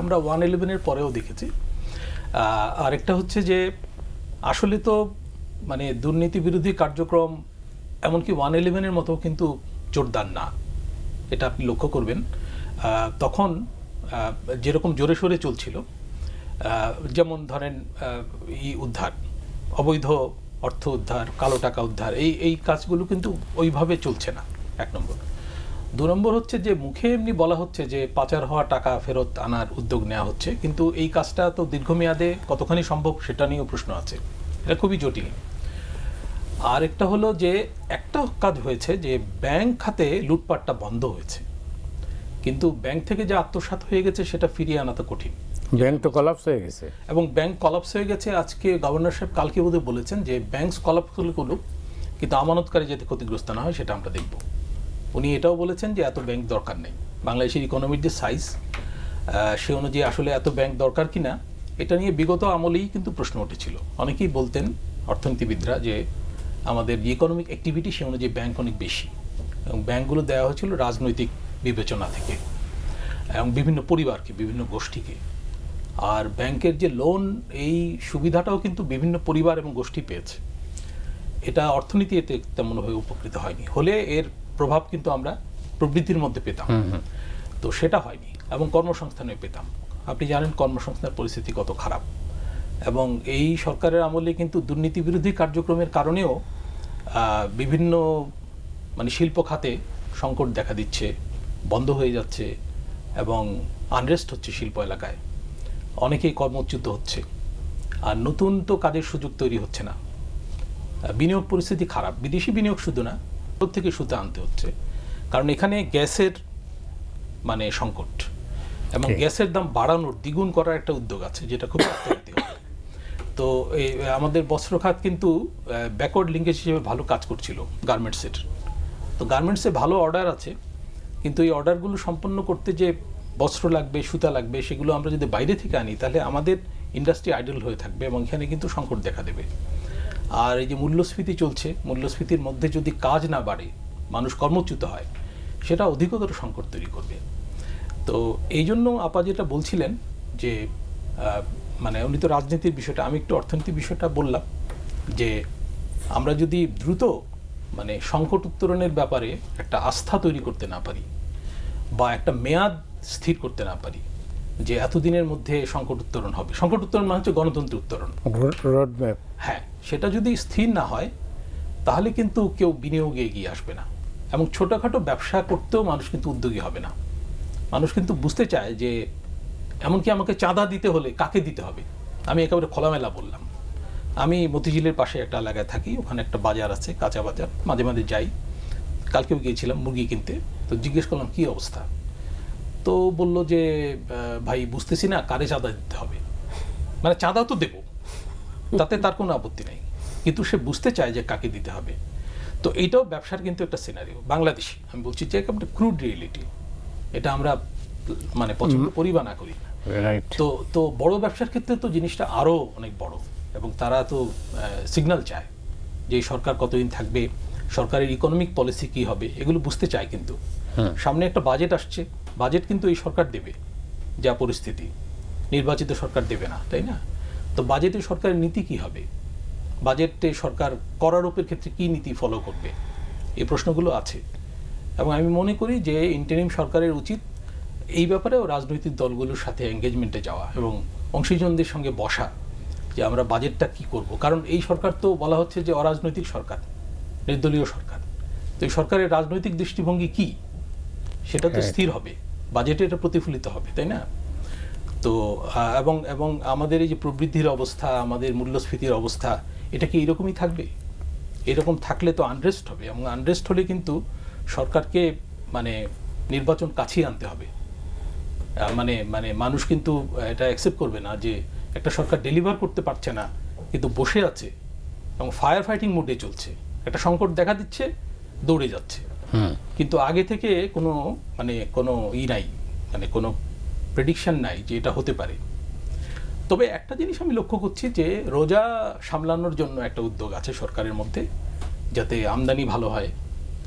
আমরা ওয়ান ইলেভেনের পরেও দেখেছি। আরেকটা হচ্ছে যে, আসলে তো মানে দুর্নীতি বিরোধী কার্যক্রম এমনকি ওয়ান ইলেভেনের মতো কিন্তু জোরদার না। এটা আপনি লক্ষ্য করবেন। তখন যেরকম জোরে সোরে চলছিল যেমন ধরেন ই উদ্ধার, অবৈধ অর্থ উদ্ধার, কালো টাকা উদ্ধার, এই এই কাজগুলো কিন্তু ওইভাবে চলছে না, এক নম্বর। দু নম্বর হচ্ছে যে মুখে এমনি বলা হচ্ছে যে পাচার হওয়া টাকা ফেরত আনার উদ্যোগ নেওয়া হচ্ছে। কিন্তু এই কাজটা তো দীর্ঘমেয়াদে কতখানি সম্ভব সেটা নিয়েও প্রশ্ন আছে। এটা খুবই জটিল। আর একটা হলো যে একটা কাজ হয়েছে যে ব্যাংক খাতে লুটপাটটা বন্ধ হয়েছে। কিন্তু ব্যাংক থেকে যে আত্মসাৎ হয়ে গেছে সেটা ফিরিয়ে আনা তো কঠিন। ব্যাংক তো কলাপস হয়ে গেছে। এবং ব্যাংক কলাপস হয়ে গেছে। আজকে গভর্নর সাহেব কালকে বোধহয় বলেছেন যে ব্যাংক কলাপস করুক কিন্তু আমানতকারী যাতে ক্ষতিগ্রস্ত না হয় সেটা আমরা দেখব। উনি এটাও বলেছেন যে এত ব্যাংক দরকার নেই। বাংলাদেশের ইকোনমির যে সাইজ সে অনুযায়ী আসলে এত ব্যাংক দরকার কিনা, এটা নিয়ে বিগত আমলেই কিন্তু প্রশ্ন উঠেছিল। অনেকেই বলতেন অর্থনীতিবিদরা যে আমাদের যে ইকোনমিক অ্যাক্টিভিটি সে অনুযায়ী ব্যাংক অনেক বেশি এবং ব্যাংকগুলো দেওয়া হয়েছিল রাজনৈতিক বিবেচনা থেকে এবং বিভিন্ন পরিবারকে, বিভিন্ন গোষ্ঠীকে। আর ব্যাংকের যে লোন এই সুবিধাটাও কিন্তু বিভিন্ন পরিবার এবং গোষ্ঠী পেয়েছে। এটা অর্থনীতি এতে তেমনভাবে উপকৃত হয়নি। হলে এর প্রভাব কিন্তু আমরা প্রবৃদ্ধির মধ্যে পেতাম। তো সেটা হয়নি এবং কর্মসংস্থানে পেতাম। আপনি জানেন কর্মসংস্থানের পরিস্থিতি কত খারাপ এবং এই সরকারের আমলে কিন্তু দুর্নীতি বিরোধী কার্যক্রমের কারণেও বিভিন্ন মানে শিল্প খাতে সংকট দেখা দিচ্ছে বন্ধ হয়ে যাচ্ছে এবং আনরেস্ট হচ্ছে শিল্প এলাকায়। অনেকেই কর্মচ্যুত হচ্ছে। আর নতুন তো কাজের সুযোগ তৈরি হচ্ছে না। বিনিয়োগ পরিস্থিতি খারাপ। বিদেশি বিনিয়োগ শুধু না থেকে সুতা আনতে হচ্ছে। কারণ এখানে গ্যাসের মানে সংকট এবং গ্যাসের দাম বাড়ানোর দ্বিগুণ করার একটা উদ্যোগ আছে যেটা খুব অর্থনীতি হবে তো এই আমাদের বস্ত্র খাত কিন্তু ব্যাকওয়ার্ড লিঙ্কেজ হিসেবে ভালো কাজ করছিল গার্মেন্টসের তো গার্মেন্টসে ভালো অর্ডার আছে কিন্তু এই অর্ডারগুলো সম্পন্ন করতে যে বস্ত্র লাগবে সুতা লাগবে সেগুলো আমরা যদি বাইরে থেকে আনি তাহলে আমাদের ইন্ডাস্ট্রি আইডল হয়ে থাকবে এবং এখানে কিন্তু সংকট দেখা দেবে। আর এই যে মূল্যস্ফীতি চলছে, মূল্যস্ফীতির মধ্যে যদি কাজ না বাড়ে, মানুষ কর্মচ্যুত হয়, সেটা অধিকতর সংকট তৈরি করবে। তো এই জন্য আপা যেটা বলছিলেন যে মানে উনি তো রাজনীতির বিষয়টা, আমি একটু অর্থনীতির বিষয়টা বললাম যে, আমরা যদি দ্রুত মানে সংকট উত্তরণের ব্যাপারে একটা আস্থা তৈরি করতে না পারি বা একটা মেয়াদ স্থির করতে না পারি যে এতদিনের মধ্যে সংকট উত্তরণ হবে। সংকট উত্তরণ মানে হচ্ছে গণতন্ত্র উত্তরণ। হ্যাঁ সেটা যদি স্থির না হয় তাহলে কিন্তু কেউ বিনিয়োগে এগিয়ে আসবে না। এবং ছোটোখাটো ব্যবসা করতেও মানুষ কিন্তু উদ্যোগী হবে না। মানুষ কিন্তু বুঝতে চায় যে এমনকি আমাকে চাঁদা দিতে হলে কাকে দিতে হবে? আমি একেবারে খোলামেলা বললাম। আমি মতিঝিলের পাশে একটা এলাকায় থাকি ওখানে একটা বাজার আছে কাঁচা বাজার। মাঝে মাঝে যাই। কালকেও গিয়েছিলাম মুরগি কিনতে। তো জিজ্ঞেস করলাম কী অবস্থা? তো বলল যে ভাই বুঝতেছি না কারে চাঁদা দিতে হবে। মানে চাঁদা তো দেবো। তাতে তার কোনো আপত্তি নেই। কিন্তু সে বুঝতে চায় যে কাকে দিতে হবে। তো এইটাও ব্যবসার কিন্তু একটা সিনারিও বাংলাদেশি। আমি বলছি যে একটা ক্রুড রিয়েলিটি এটা আমরা মানে পছন্দ করি বা না করি। তো তো বড় ব্যবসার ক্ষেত্রে তো জিনিসটা আরও অনেক বড়। এবং তারা তো সিগন্যাল চায় যে সরকার কতদিন থাকবে সরকারের ইকোনমিক পলিসি কি হবে এগুলো বুঝতে চায় কিন্তু। সামনে একটা বাজেট আসছে। বাজেট কিন্তু এই সরকার দেবে যা পরিস্থিতি। নির্বাচিত সরকার দেবে না তাই না? তো বাজেটে সরকারের নীতি কি হবে? বাজেটে সরকার করারোপের ক্ষেত্রে কি নীতি ফলো করবে? এই প্রশ্নগুলো আছে। এবং আমি মনে করি যে ইন্টারিম সরকারের উচিত এই ব্যাপারেও রাজনৈতিক দলগুলোর সাথে এঙ্গেজমেন্টে যাওয়া এবং অংশীজনদের সঙ্গে বসা যে আমরা বাজেটটা কি করব। কারণ এই সরকার তো বলা হচ্ছে যে অরাজনৈতিক সরকার নির্দলীয় সরকার। তো এই সরকারের রাজনৈতিক দৃষ্টিভঙ্গি কি? সেটা তো হ্যাঁ। স্থির হবে। বাজেটে এটা প্রতিফলিত হবে, তাই না? তো এবং এবং আমাদের এই যে প্রবৃদ্ধির অবস্থা, আমাদের মূল্যস্ফীতির অবস্থা, এটা কি এরকমই থাকবে? এরকম থাকলে তো আনরেস্ট হবে, এবং আনরেস্ট হলে কিন্তু সরকারকে মানে নির্বাচন কাছিয়ে আনতে হবে। মানে মানে মানুষ কিন্তু এটা অ্যাকসেপ্ট করবে না যে একটা সরকার ডেলিভার করতে পারছে না, কিন্তু বসে আছে, এবং ফায়ার ফাইটিং মোডে চলছে। একটা সংকট দেখা দিচ্ছে, দৌড়ে যাচ্ছে। হুম। কিন্তু আগে থেকে কোনো মানে কোনো ই নাই মানে কোনো প্রেডিকশন নাই যে এটা হতে পারে। তবে একটা জিনিস আমি লক্ষ্য করছি যে রোজা সামলানোর জন্য একটা উদ্যোগ আছে সরকারের মধ্যে, যাতে আমদানি ভালো হয়,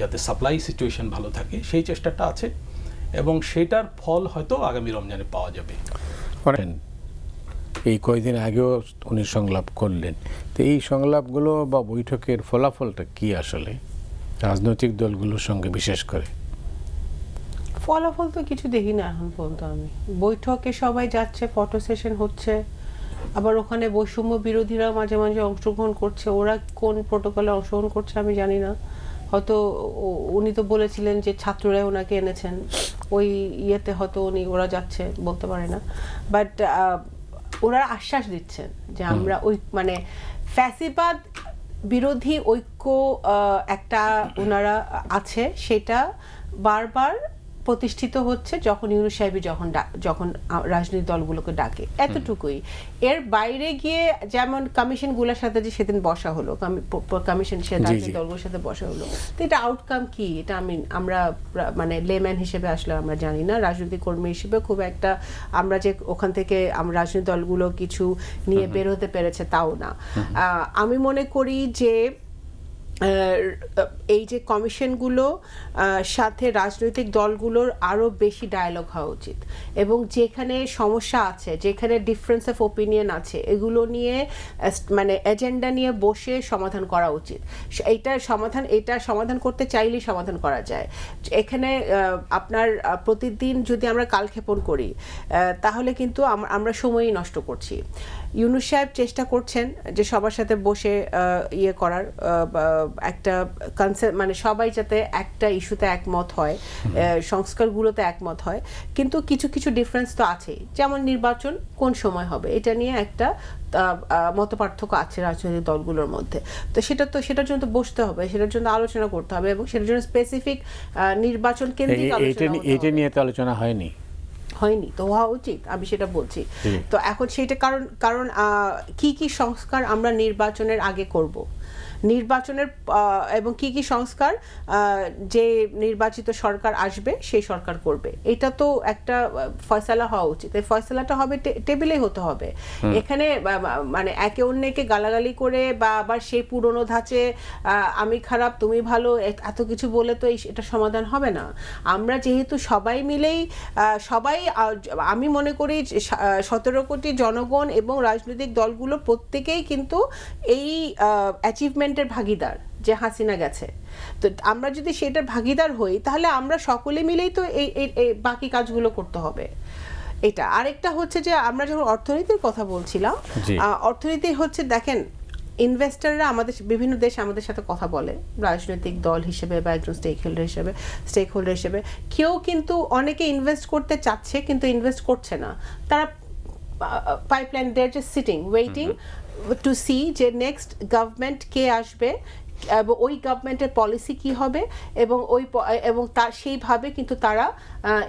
যাতে সাপ্লাই সিচুয়েশন ভালো থাকে, সেই চেষ্টাটা আছে এবং সেটার ফল হয়তো আগামী রমজানে পাওয়া যাবে। এই কয়দিন আগেও উনি সংলাপ করলেন। তো এই সংলাপগুলো বা বৈঠকের ফলাফলটা কি আসলে? রাজনৈতিক দলগুলোর সঙ্গে বিশেষ করে। ফলাফল তো কিছু দেখি না এখন পর্যন্ত আমি। বৈঠকে সবাই যাচ্ছে ফটো সেশন হচ্ছে। আবার ওখানে বৈষম্য বিরোধীরা মাঝে মাঝে অংশগ্রহণ করছে। ওরা কোন প্রোটোকলে অংশগ্রহণ করছে আমি জানি না। হয়তো উনি তো বলেছিলেন যে ছাত্ররাই ওনাকে এনেছেন। ওই ইয়েতে হয়তো উনি ওরা যাচ্ছে বলতে পারে না। বাট ওরা আশ্বাস দিচ্ছেন যে আমরা ওই মানে ফ্যাসিবাদ বিরোধী ঐক্য একটা ওনারা আছে সেটা বারবার প্রতিষ্ঠিত হচ্ছে যখন ইউনুস সাহেবই যখন ডা- যখন রাজনৈতিক দলগুলোকে ডাকে এতটুকুই। এর বাইরে গিয়ে যেমন কমিশনগুলোর সাথে যে সেদিন বসা হলো কমিশন সে রাজনৈতিক দলগুলোর সাথে বসা হলো তো এটা আউটকাম কি? এটা আমি আমরা মানে লেম্যান হিসেবে আসলে আমরা জানি না। রাজনৈতিক কর্মী হিসেবে খুব একটা আমরা যে ওখান থেকে আমরা রাজনৈতিক দলগুলো কিছু নিয়ে বের হতে পেরেছে তাও না। আমি মনে করি যে এই যে কমিশনগুলো সাথে রাজনৈতিক দলগুলোর আরও বেশি ডায়ালগ হওয়া উচিত। এবং যেখানে সমস্যা আছে, যেখানে ডিফারেন্স অফ ওপিনিয়ন আছে, এগুলো নিয়ে মানে এজেন্ডা নিয়ে বসে সমাধান করা উচিত। এইটা সমাধান, এটা সমাধান করতে চাইলেই সমাধান করা যায়। এখানে আপনার প্রতিদিন যদি আমরা কালক্ষেপণ করি তাহলে কিন্তু আমরা সময়ই নষ্ট করছি। ইউনুস সাহেব চেষ্টা করছেন যে সবার সাথে বসে ইয়ে করার একটা কনসেপ্ট মানে সবাই যাতে একটা ইস্যুতে একমত হয় সংস্কারগুলোতে একমত হয় কিন্তু কিছু কিছু ডিফারেন্স তো আছেই যেমন নির্বাচন কোন সময় হবে এটা নিয়ে একটা মত পার্থক্য আছে রাজনৈতিক দলগুলোর মধ্যে। তো সেটা তো সেটার জন্য তো বসতে হবে সেটার জন্য আলোচনা করতে হবে এবং সেটার জন্য স্পেসিফিক নির্বাচন কেন্দ্রিক আলোচনা। নিয়ে তো আলোচনা হয়নি। হয়নি তো হওয়া উচিত আমি সেটা বলছি। তো এখন সেটা কারণ কারণ আহ, কি কি সংস্কার আমরা নির্বাচনের আগে করব? নির্বাচনের এবং কি কি সংস্কার যে নির্বাচিত সরকার আসবে সেই সরকার করবে। এটা তো একটা ফয়সালা হওয়া উচিত। এই ফয়সালাটা হবে টেবিলেই হতে হবে। এখানে মানে একে অন্যকে গালাগালি করে বা আবার সেই পুরনো ধাঁচে আমি খারাপ তুমি ভালো এত কিছু বলে তো এটা সমাধান হবে না। আমরা যেহেতু সবাই মিলেই সবাই আমি মনে করি সতেরো কোটি জনগণ এবং রাজনৈতিক দলগুলো প্রত্যেকেই কিন্তু এই অ্যাচিভমেন্টের ভাগিদার যে হাসিনা গেছে। তো আমরা যদি সেটার ভাগিদার হই তাহলে আমরা সকলে মিলেই তো এই এই- বাকি কাজগুলো করতে হবে। এটা আরেকটা হচ্ছে যে আমরা যখন অর্থনীতির কথা বলছিলাম অর্থনীতি হচ্ছে দেখেন ইনভেস্টাররা আমাদের বিভিন্ন দেশ আমাদের সাথে কথা বলে রাজনৈতিক দল হিসেবে বা একজন স্টেক হোল্ডার হিসেবে স্টেক হোল্ডার হিসেবে। কেউ কিন্তু অনেকে ইনভেস্ট করতে চাচ্ছে কিন্তু ইনভেস্ট করছে না। তারা pipeline there just sitting waiting to see যে নেক্সট গভর্নমেন্ট কে আসবে এবং ওই গভর্নমেন্টের পলিসি কি হবে এবং ওই এবং তার সেইভাবে কিন্তু তারা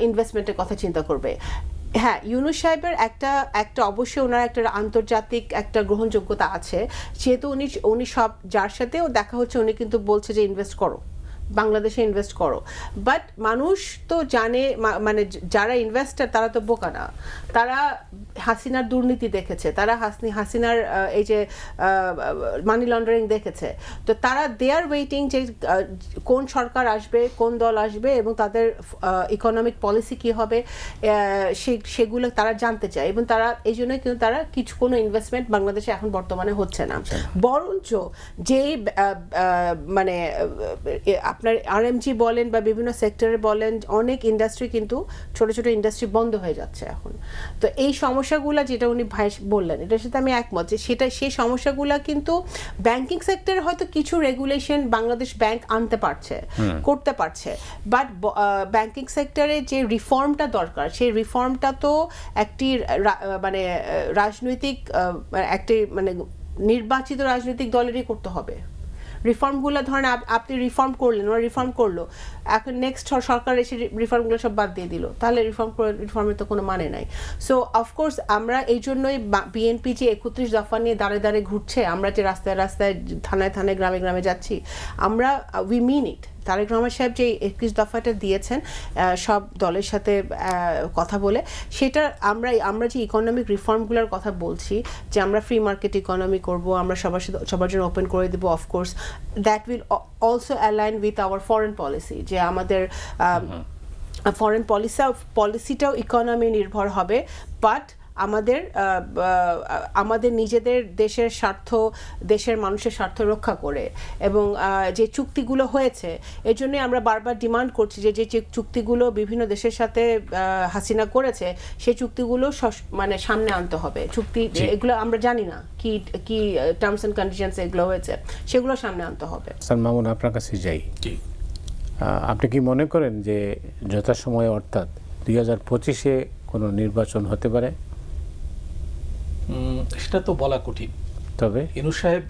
ইনভেস্টমেন্টের কথা চিন্তা করবে। হ্যাঁ ইউনুস সাহেবের একটা একটা অবশ্যই ওনার একটা আন্তর্জাতিক একটা গ্রহণযোগ্যতা আছে। যেহেতু উনি উনি সব যার সাথেও দেখা হচ্ছে উনি কিন্তু বলছে যে ইনভেস্ট করো। বাংলাদেশে ইনভেস্ট করো। বাট মানুষ তো জানে মানে যারা ইনভেস্টার তারা তো বোকা না। তারা হাসিনার দুর্নীতি দেখেছে তারা হাসনি হাসিনার এই যে মানি লন্ডারিং দেখেছে। তো তারা দে আর ওয়েটিং যে কোন সরকার আসবে কোন দল আসবে এবং তাদের ইকোনমিক পলিসি কি হবে সে- সেগুলো তারা জানতে চায় এবং তারা এই জন্য কিন্তু তারা কিছু কোনো ইনভেস্টমেন্ট বাংলাদেশে এখন বর্তমানে হচ্ছে না। বরঞ্চ যেই মানে আপনার আরএমজি বলেন বা বিভিন্ন সেক্টরে বলেন অনেক ইন্ডাস্ট্রি কিন্তু ছোট ছোট ইন্ডাস্ট্রি বন্ধ হয়ে যাচ্ছে এখন। তো এই সমস্যাগুলো যেটা উনি ভাই বললেন এটার সাথে আমি একমত যে সেটা সেই সমস্যাগুলো কিন্তু ব্যাংকিং সেক্টরে হয়তো কিছু রেগুলেশন বাংলাদেশ ব্যাংক আনতে পারছে করতে পারছে। বাট ব্যাংকিং সেক্টরে যে রিফর্মটা দরকার সেই রিফর্মটা তো একটি মানে রাজনৈতিক একটি মানে নির্বাচিত রাজনৈতিক দলেরই করতে হবে। রিফর্মগুলো ধরেন আপ- আপনি রিফর্ম করলেন, ওরা রিফর্ম করল। এখন নেক্সট সরকার এসে রিফর্মগুলো সব বাদ দিয়ে দিল। তাহলে রিফর্ম রিফর্মের তো কোনো মানে নাই। সো অফকোর্স আমরা এই জন্যই বিএনপি যে একত্রিশ দফা নিয়ে দাঁড়ে দাঁড়ে ঘুরছে, আমরা যে রাস্তায় রাস্তায়, থানায় থানায়, গ্রামে গ্রামে যাচ্ছি, আমরা we mean it Tarique Rahman সাহেব যে একত্রিশ দফাটা দিয়েছেন সব দলের সাথে কথা বলে সেটা আমরা আমরা যে ইকোনমিক রিফর্মগুলোর কথা বলছি যে আমরা ফ্রি মার্কেট ইকোনমি করব আমরা সবার সাথে সবার জন্য ওপেন করে দেবো of course that will also align with our foreign policy যে আমাদের ফরেন পলিসি পলিসিটাও ইকোনমি নির্ভর হবে বাট আমাদের আমাদের নিজেদের দেশের স্বার্থ দেশের মানুষের স্বার্থ রক্ষা করে। এবং যে চুক্তিগুলো হয়েছে এর জন্য আমরা বারবার ডিমান্ড করছি যে যে চুক্তিগুলো বিভিন্ন দেশের সাথে হাসিনা করেছে সেই চুক্তিগুলো সস- মানে সামনে আনতে হবে। চুক্তি এগুলো আমরা জানি না কি কি টার্মস এন্ড কন্ডিশনস এগুলো হয়েছে সেগুলো সামনে আনতে হবে। স্যার মামুন আপনার কাছে যাই। আপনি কি মনে করেন যে যথাসময়ে অর্থাৎ দুই হাজার পঁচিশে কোনো নির্বাচন হতে পারে? সেটা তো বলা কঠিন। তবে? ইনু সাহেব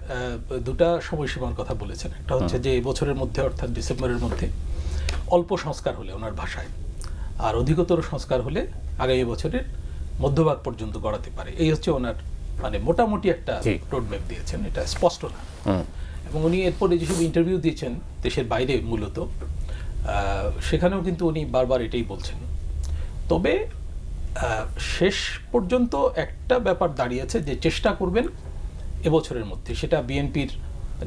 দুটা সময়সীমার কথা বলেছেন। একটা হচ্ছে যে বছরের মধ্যে অর্থাৎ ডিসেম্বরের মধ্যে অল্প সংস্কার হলে ওনার ভাষায় আর অধিকতর সংস্কার হলে আগামী বছরের মধ্যভাগ পর্যন্ত গড়াতে পারে। এই হচ্ছে ওনার মানে মোটামুটি একটা রোডম্যাপ দিয়েছেন। এটা স্পষ্ট না। এবং উনি এরপরে যেসব ইন্টারভিউ দিয়েছেন দেশের বাইরে মূলত আহ, সেখানেও কিন্তু উনি বারবার এটাই বলছেন। তবে শেষ পর্যন্ত একটা ব্যাপার দাঁড়িয়েছে যে চেষ্টা করবেন এবছরের মধ্যে। সেটা বিএনপির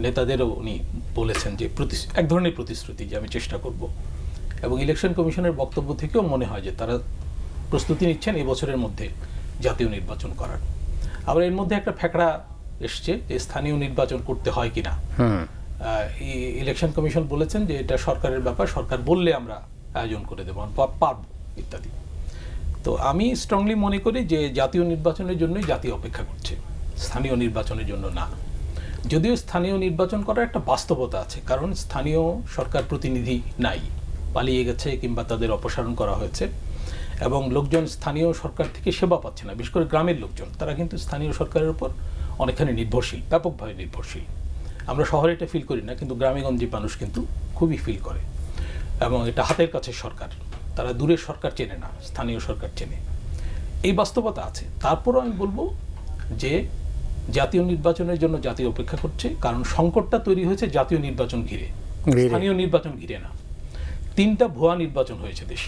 নেতাদেরও উনি বলেছেন যে এক ধরনের প্রতিশ্রুতি যে আমি চেষ্টা করব। এবং ইলেকশন কমিশনের বক্তব্য থেকেও মনে হয় যে তারা প্রস্তুতি নিচ্ছেন এবছরের মধ্যে জাতীয় নির্বাচন করার। আবার এর মধ্যে একটা ফ্যাকড়া এসছে যে স্থানীয় নির্বাচন করতে হয় কিনা। ইলেকশন কমিশন বলেছেন যে এটা সরকারের ব্যাপার সরকার বললে আমরা আয়োজন করে দেবো পারব ইত্যাদি। তো আমি স্ট্রংলি মনে করি যে জাতীয় নির্বাচনের জন্যই জাতীয় অপেক্ষা করছে, স্থানীয় নির্বাচনের জন্য না। যদিও স্থানীয় নির্বাচন করার একটা বাস্তবতা আছে, কারণ স্থানীয় সরকার প্রতিনিধি নাই, পালিয়ে গেছে কিংবা তাদের অপসারণ করা হয়েছে, এবং লোকজন স্থানীয় সরকার থেকে সেবা পাচ্ছে না, বিশেষ করে গ্রামের লোকজন। তারা কিন্তু স্থানীয় সরকারের উপর অনেকখানি নির্ভরশীল, ব্যাপকভাবে নির্ভরশীল। আমরা শহরে এটা ফিল করি না, কিন্তু গ্রামেগঞ্জে মানুষ কিন্তু খুবই ফিল করে, এবং এটা হাতের কাছে সরকার। তারা দূরের সরকার চেনে না স্থানীয় সরকার চেনে। এই বাস্তবতা আছে। তারপরও আমি বলব যে জাতীয় নির্বাচনের জন্য জাতি অপেক্ষা করছে কারণ সংকটটা তৈরি হয়েছে জাতীয় নির্বাচন ঘিরে। স্থানীয় নির্বাচন ঘিরে না। তিনটা ভুয়া নির্বাচন হয়েছে দেশে।